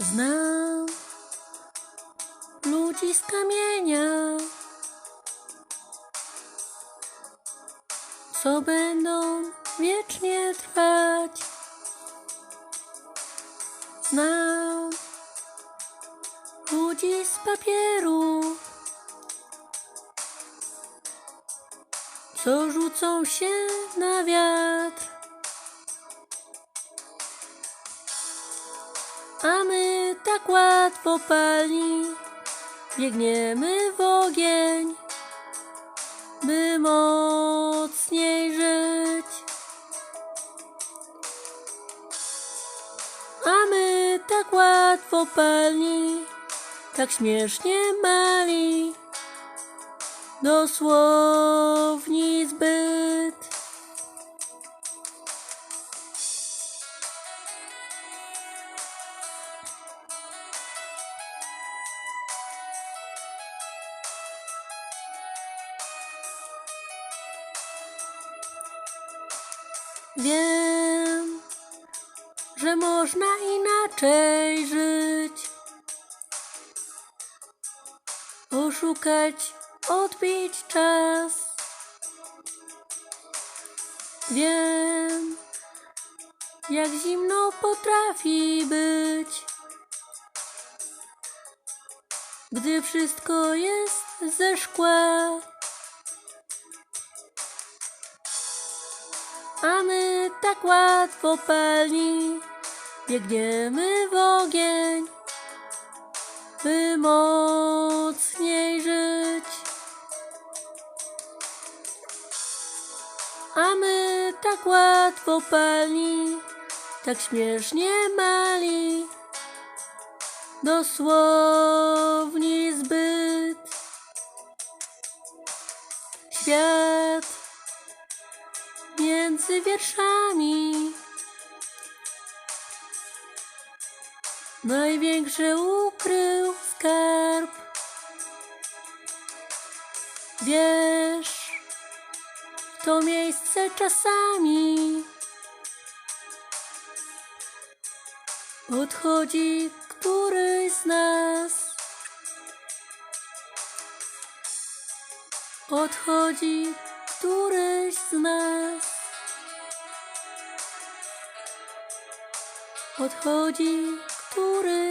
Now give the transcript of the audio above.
Znam ludzi z kamienia, co będą wiecznie trwać. Znam ludzi z papieru, co rzucą się na wiatr. A my tak łatwo palni biegniemy w ogień, by mocniej żyć. A my tak łatwo palni, tak śmiesznie mali, dosłowni zbyt. Wiem, że można inaczej żyć. Oszukać, odbić czas. Wiem, jak zimno potrafi być, gdy wszystko jest ze szkła. A my tak łatwo palni biegniemy w ogień, by mocniej żyć. A my tak łatwo palni, tak śmiesznie mali, dosłowni zbyt. Świat między wierszami. Największy ukrył skarb. Wiesz, to miejsce czasami odchodzi któryś z nas. Odchodzi któryś z nas. Odchodzi nas.